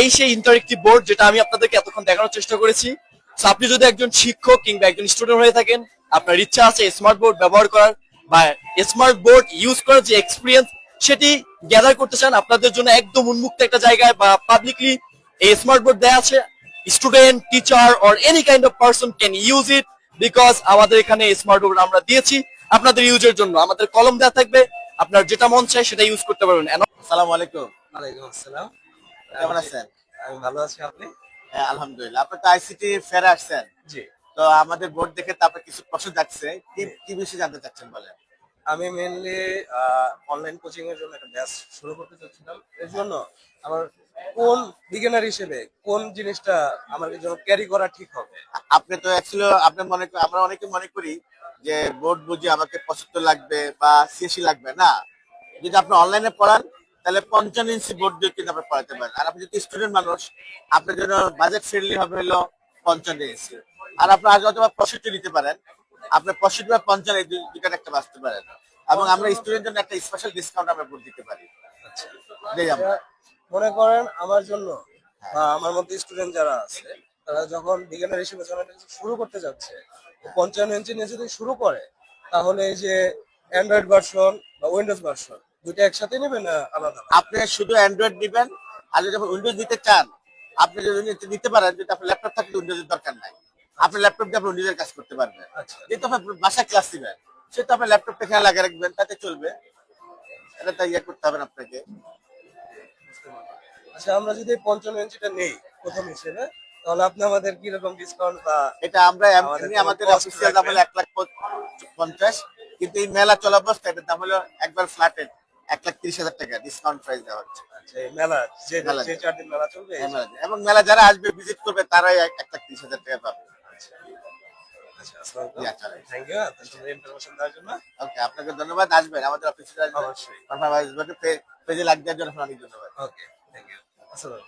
এই সেই interactive board যেটা আমি আপনাদেরকে এতক্ষণ দেখানোর চেষ্টা করেছি। আপনি যদি একজন শিক্ষক কিংবা একজন স্টুডেন্ট হয়ে থাকেন, আপনার ইচ্ছা আছে স্মার্ট বোর্ড ব্যবহার করার বা স্মার্ট বোর্ড ইউজ করার যে এক্সপিরিয়েন্স সেটি গ্যাদার করতে চান, আপনাদের জন্য একদম উন্মুক্ত একটা জায়গায় বা পাবলিকলি এই স্মার্ট বোর্ড দেওয়া আছে। Student teacher or any kind of person can use it because আমাদের এখানে স্মার্ট বোর্ড আমরা দিয়েছি আপনাদের ইউজের জন্য। আমাদের কলম দেওয়া থাকবে, আপনার যেটা মন চায় সেটা ইউজ করতে পারবেন। আসসালামু আলাইকুম। ওয়ালাইকুম আসসালাম। কেমন আছেন? আমি ভালো আছি আপনি? হ্যাঁ, আলহামদুলিল্লাহ। আপনি তো আইসিটি ফেরে আসছেন। জি। তো আমাদের বোর্ড দেখে তারপরে কিছু প্রশ্ন যাচ্ছে কি কি বিষয়ে জানতে চাচ্ছেন বলেন? আমি মেনলি অনলাইন কোচিং এর জন্য একটা ব্যাচ শুরু করতে চাচ্ছিলাম। এর জন্য আমার কোন বিগিনার হিসেবে কোন জিনিসটা আমার জন্য ক্যারি করা ঠিক হবে? আপনি তো অ্যাকচুয়ালি আপনি মনে আমরা অনেকে মনে করি যে বোর্ড বুঝে আমাকে পঁচাত্তর লাগবে বা সিএসি লাগবে না? যদি আপনি অনলাইনে পড়ান তাহলে পঞ্চান্ন ইঞ্চি বোর্ড দিয়ে কিন্তু আপনি পড়াতে পারেন। আর আপনি যদি স্টুডেন্ট মানুষ আপনার জন্য বাজেট ফ্রেন্ডলি হবে হলো পঞ্চান্ন ইঞ্চি। আর আপনি আজ অথবা পঁয়ষট্টি নিতে পারেন। আপনি পঁয়ষট্টি বা পঞ্চান্ন এই দুই- দুইটার একটা বাঁচতে পারেন। এবং আমরা স্টুডেন্ট জন্য একটা স্পেশাল ডিসকাউন্ট আমরা বোর্ড দিতে পারি। আচ্ছা। এটা মনে করেন আমার জন্য বা আমার মধ্যে স্টুডেন্ট যারা আছে তারা যখন বিজ্ঞানের হিসেবে শুরু করতে যাচ্ছে পঞ্চান্ন ইঞ্চি নিয়ে যদি শুরু করে তাহলে এই যে অ্যান্ড্রয়েড ভার্সন বা উইন্ডোজ ভার্সন দুইটা একসাথে নেবে না আলাদা আপনি শুধু অ্যান্ড্রয়েড নিবেন আর যদি উইন্ডোজ নিতে চান আপনি যদি নিতে- পারেন যদি আপনার ল্যাপটপ থাকে উইন্ডোজের দরকার নাই। আপনি ল্যাপটপ দিয়ে আপনি উইন্ডোজের কাজ করতে পারবেন। আচ্ছা। যেহেতু আপনার বাসা ক্লাস দিবেন সেটা আপনার ল্যাপটপটা এখানে লাগিয়ে রাখবেন তাতে চলবে। এটা তাই ইয়ে করতে হবে আপনাকে। আচ্ছা আমরা যদি পঞ্চান্ন ইঞ্চিটা নেই প্রথম হিসেবে তাহলে আপনি আমাদের কীরকম ডিসকাউন্ট বা এটা আমরা এমনি আমাদের অফিসিয়াল দাম হলো এক লাখ পঞ্চাশ কিন্তু এই মেলা চলা অবস্থা এটার দাম হলো একবার ফ্ল্যাটের এক লাখ তিরিশ হাজার টাকা ডিসকাউন্ট প্রাইস দেওয়া হচ্ছে। মেলা যে। যে চার দিন মেলা চলবে? এবং মেলা যারা আসবে ভিজিট করবে তারাই এক লাখ তিরিশ হাজার টাকা পাবে। আচ্ছা। আচ্ছা। থ্যাংক ইউ আপনার দেওয়ার জন্য। ওকে আপনাকে ধন্যবাদ। আসবেন আমাদের অফিসে আসবেন। পেজে লাগ দেওয়ার জন্য অনেক ধন্যবাদ। ওকে থ্যাংক ইউ আসসালাম।